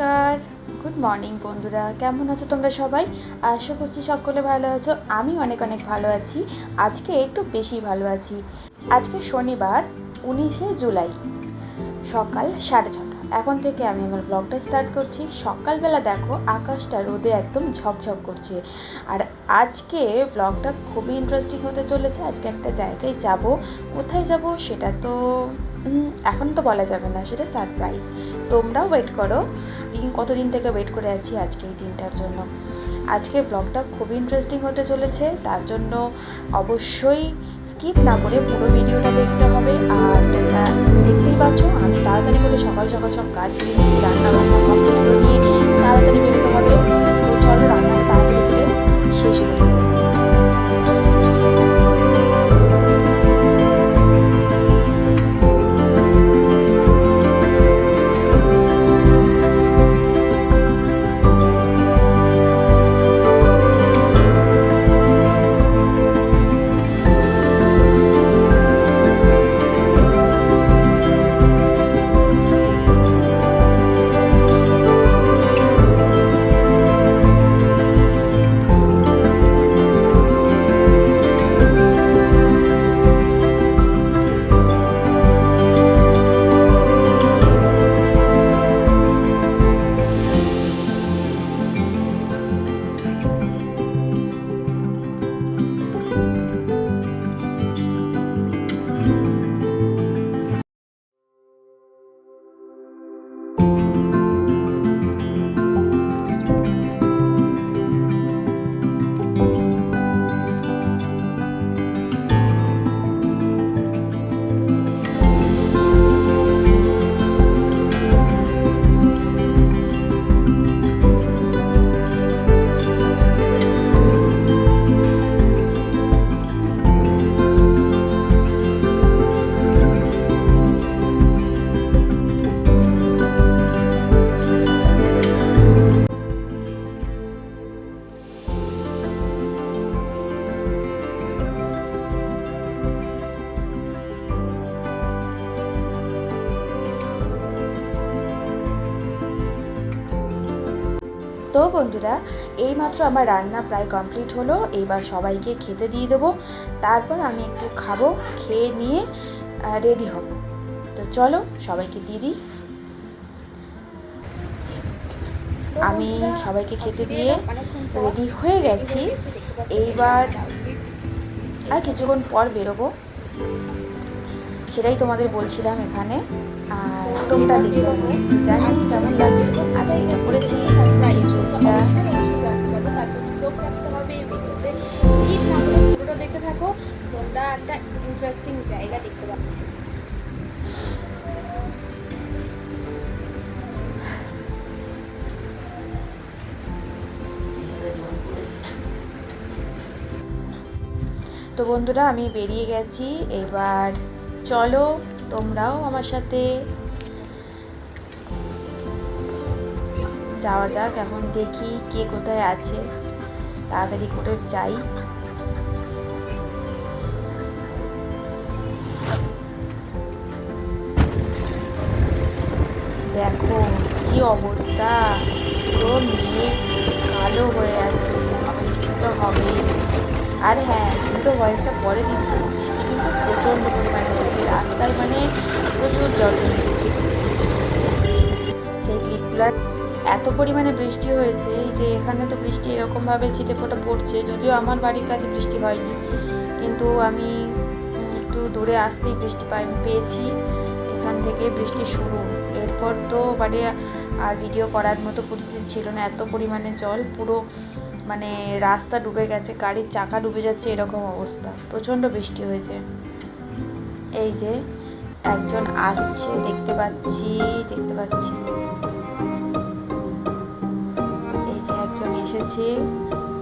নমস্কার। Good morning বন্ধুরা। কেমন আছো তোমরা সবাই? আশা করছি সকলে ভালো আছো। আমি অনেক অনেক ভালো আছি। আজকে একটু বেশি ভালো আছি। আজকে শনিবার, উনিশে জুলাই। সকাল সাড়ে ছটা। এখন থেকে আমি আমার ব্লগটা স্টার্ট করছি। সকালবেলা দেখো আকাশটা রোদে একদম ঝকঝক করছে। আর আজকে ব্লগটা খুবই ইন্টারেস্টিং হতে চলেছে। আজকে একটা জায়গায় যাব। কোথায় যাব সেটা তো এখন তো বলা যাবে না, সেটা সারপ্রাইজ তোমরাও ওয়েট করো। দিন, কতদিন থেকে ওয়েট করে আছি আজকে এই দিনটার জন্য। আজকে ব্লগটা খুবই ইন্টারেস্টিং হতে চলেছে। তার জন্য অবশ্যই স্কিপ না করে পুরো ভিডিওটা দেখতে হবে। আর তোমরা দেখতেই পাচ্ছ, আমি তাড়াতাড়ি করে সকাল সকাল সব কাজ নিয়ে রান্না বান্না কমপ্লিট করে নিয়ে তাড়াতাড়ি তো বন্ধুরা, এইমাত্র আমার রান্না প্রায় কমপ্লিট হলো। এবার সবাইকে খেতে দিয়ে দেবো। তারপর আমি একটু খাব, খেয়ে নিয়ে রেডি হব। তো চলো, সবাইকে দিয়ে দিই। আমি সবাইকে খেতে দিয়ে রেডি হয়ে গেছি। এইবার আর কিছুক্ষণ পর বেরোবো। সেটাই তোমাদের বলছিলাম এখানে। আর তোমরা দেখতে পাবো জানি কেমন লাগছে। আজকে এটা করেছি দেখতে থাকো একটা ইন্টারেস্টিং জায়গা দেখতে তো বন্ধুরা, আমি বেরিয়ে গেছি। এবার চলো, তোমরাও আমার সাথে যাওয়া যাক, এখন দেখি কে কোথায় আছে। তাড়াতাড়ি করে যাই। দেখো, কি অবস্থা। পুরো মেঘ কালো হয়ে আছে, বৃষ্টি তো হবেই। আর হ্যাঁ তো ভয়েসটা পরে দিচ্ছি, বৃষ্টি কিন্তু প্রচণ্ড পরিমাণে হয়েছে রাস্তায় মানে প্রচুর জল গেছে সেই ক্লিপগুলো এত পরিমাণে বৃষ্টি হয়েছে যে এখানে তো বৃষ্টি এরকমভাবে ছিটে ফোটা পড়ছে, যদিও আমার বাড়ির কাছে বৃষ্টি হয়নি। কিন্তু আমি একটু দূরে আসতেই বৃষ্টি পাই পেয়েছি এখান থেকে বৃষ্টি শুরু। এরপর তো মানে আর ভিডিও করার মতো পরিস্থিতি ছিল না, এত পরিমাণে জল, পুরো মানে রাস্তা ডুবে গেছে গাড়ির চাকা ডুবে যাচ্ছে এরকম অবস্থা। প্রচণ্ড বৃষ্টি হয়েছে। এই যে একজন আসছে দেখতে পাচ্ছি দেখতে পাচ্ছি। এই যে একজন এসেছে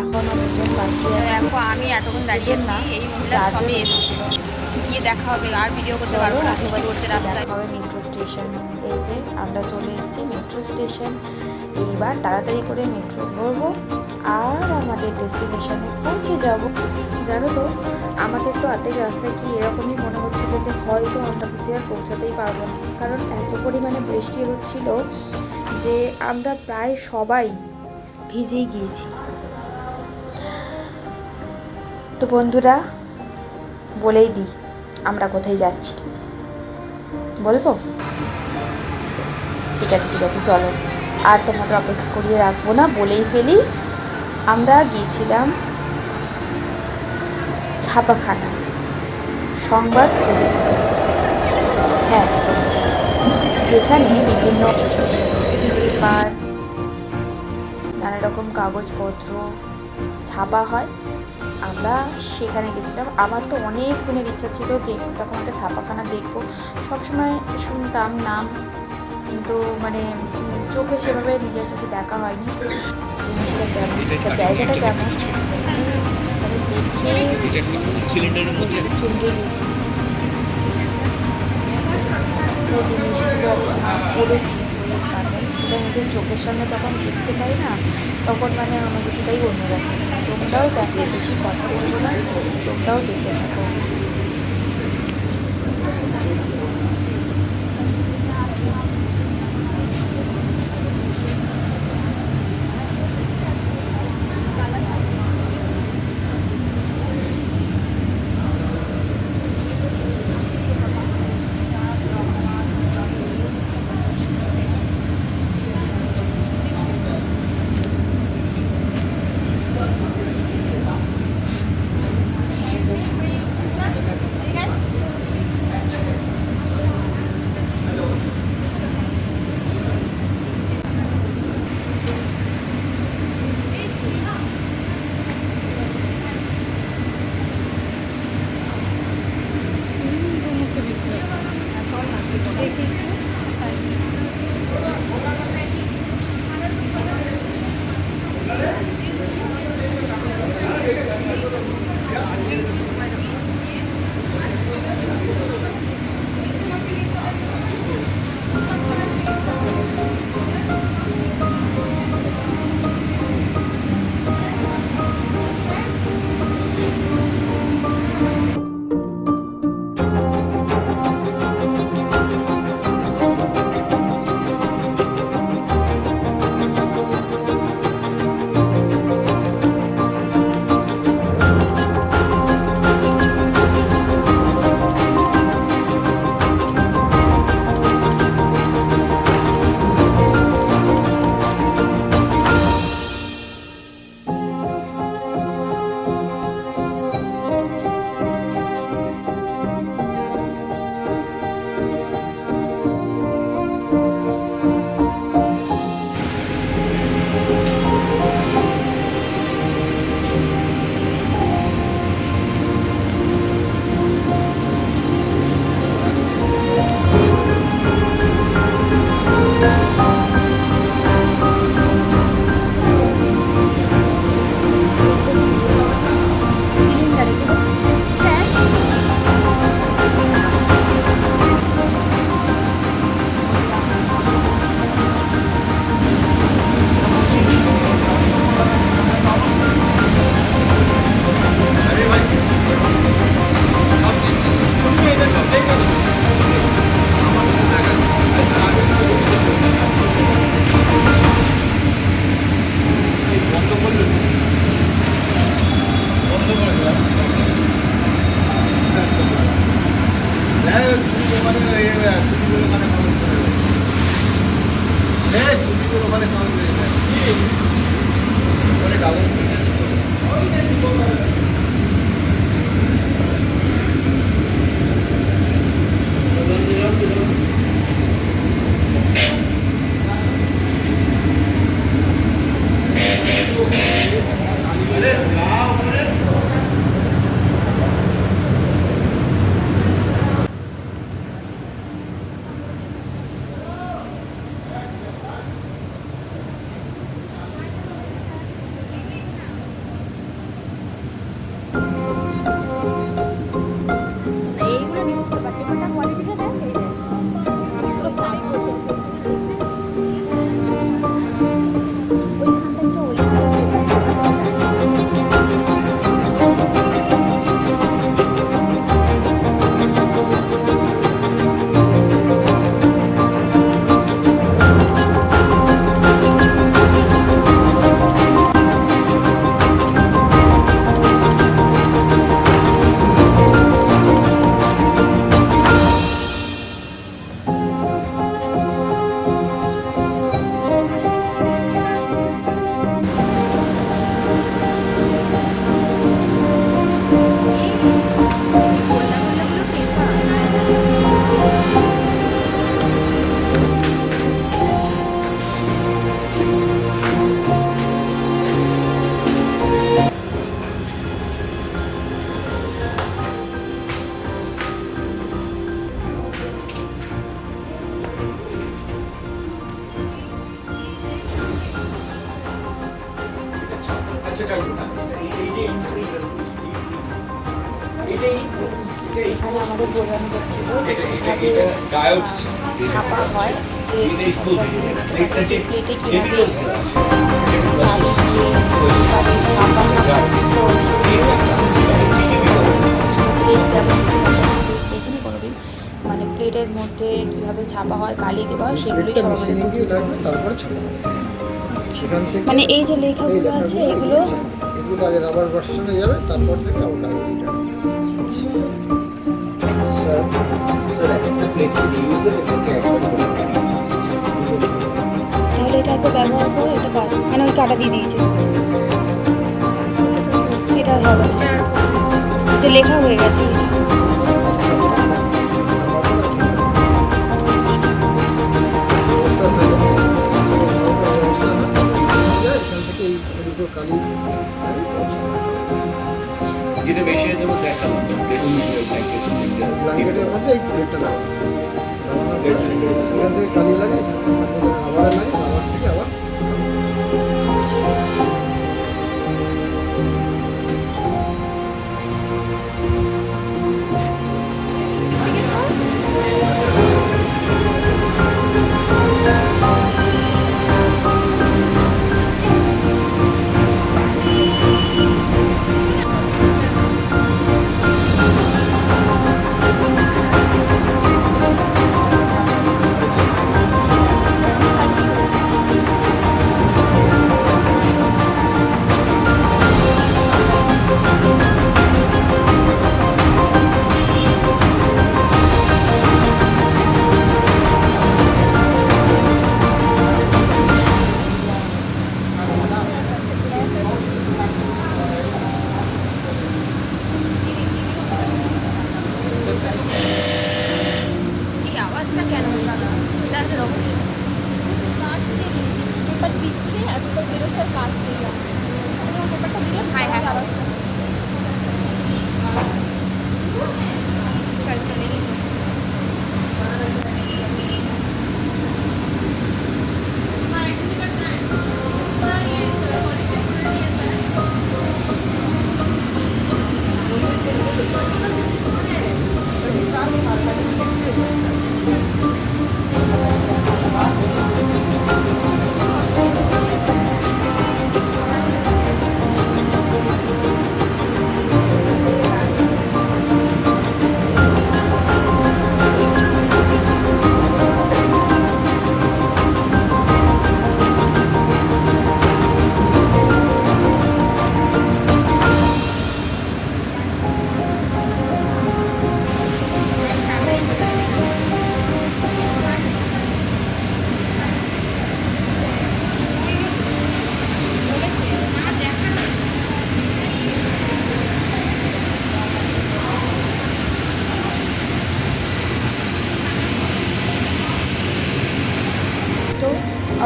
এখনও বাকি দেখো আমি এতক্ষণ দাঁড়িয়েছি এই মহিলা সবে এসেছিল। গিয়ে দেখা হবে আর ভিডিও করতে পারব না বৃষ্টি পড়ছে রাস্তায়। হবে মেট্রো স্টেশন এই যে আমরা চলে এসেছি মেট্রো স্টেশন এইবার তাড়াতাড়ি করে মেট্রো ধরবো। আর আমাদের ডেস্টিনেশনে পৌঁছে যাব। জানো তো, আমাদের তো অর্ধেক রাস্তায় কি এরকমই মনে হচ্ছে হচ্ছিল যে হয়তো আমরা বুঝে আর পৌঁছাতেই পারব না। কারণ এত পরিমাণে বৃষ্টি হচ্ছিল যে আমরা প্রায় সবাই ভিজেই গিয়েছি। তো বন্ধুরা, বলেই দিই, আমরা কোথায় যাচ্ছি। বলব? ঠিক আছে ঠিক আছে, চলো। আর তোমাদের অপেক্ষা করিয়ে রাখব না, বলেই ফেলি। আমরা গিয়েছিলাম ছাপাখানা। সংবাদ হ্যাঁ যেখানে বিভিন্ন পেপার, নানা রকম কাগজপত্র ছাপা হয়। আমরা সেখানে গেছিলাম। আমার তো অনেক দিনের ইচ্ছা ছিল যে এরকম একটা ছাপাখানা দেখব। সবসময় শুনতাম নাম, কিন্তু মানে চোখে সেভাবে নিজের চোখে দেখা হয়নি। জিনিসটা কেমন বা জায়গাটা কেমন সিলিন্ডারের মধ্যে? চমকে গেছি যে জিনিসগুলো আহ, করেছি বইয়ের কারণে সেটা নিজের চোখের সামনে যখন দেখতে পাই না তখন মানে অনুভূতিটাই অন্যরকম। তোমরাও দেখো বেশি কথা বলব না তোমরাও দেখতে থাকো। এখানে আমাদের প্রোগ্রাম হয় মানে প্লেটের মধ্যে কীভাবে ছাপা হয় কালি দেওয়া হয় সেগুলি তারপরে ছাপা সেখান থেকে মানে এই যে লেখাগুলো আছে এগুলো এগুলো আগে রাবার ভার্সনে যাবে তারপর থেকে আবার স্যার স্যার একটা প্লেট ইউজার এটাকে তাহলে এটা একবার ব্যবহার করে এটা পার মানে ওই কাটা দিয়ে দিয়েছে। এটা হবে যে লেখা হয়ে গেছে এটা। মধ্যে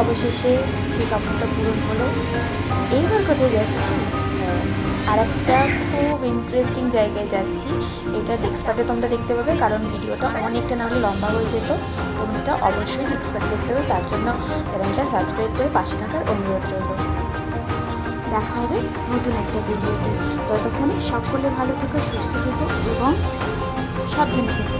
অবশেষে সেই স্বপ্নটা পূরণ হলো। এইবার কোথায় যাচ্ছি? আর একটা খুব ইন্টারেস্টিং জায়গায় যাচ্ছি। এটা নেক্সট তোমরা দেখতে পাবে, কারণ ভিডিওটা অনেকটা না হলে লম্বা হয়ে যেত। তোমরা অবশ্যই নেক্সট দেখতে পাবে। তার জন্য চ্যানেলটা সাবস্ক্রাইব করে পাশে থাকার অনুরোধ রইল। দেখা হবে নতুন একটা ভিডিওতে। ততক্ষণে সকলে ভালো থেকো, সুস্থ থেকো এবং সব সাবধানে থেকো।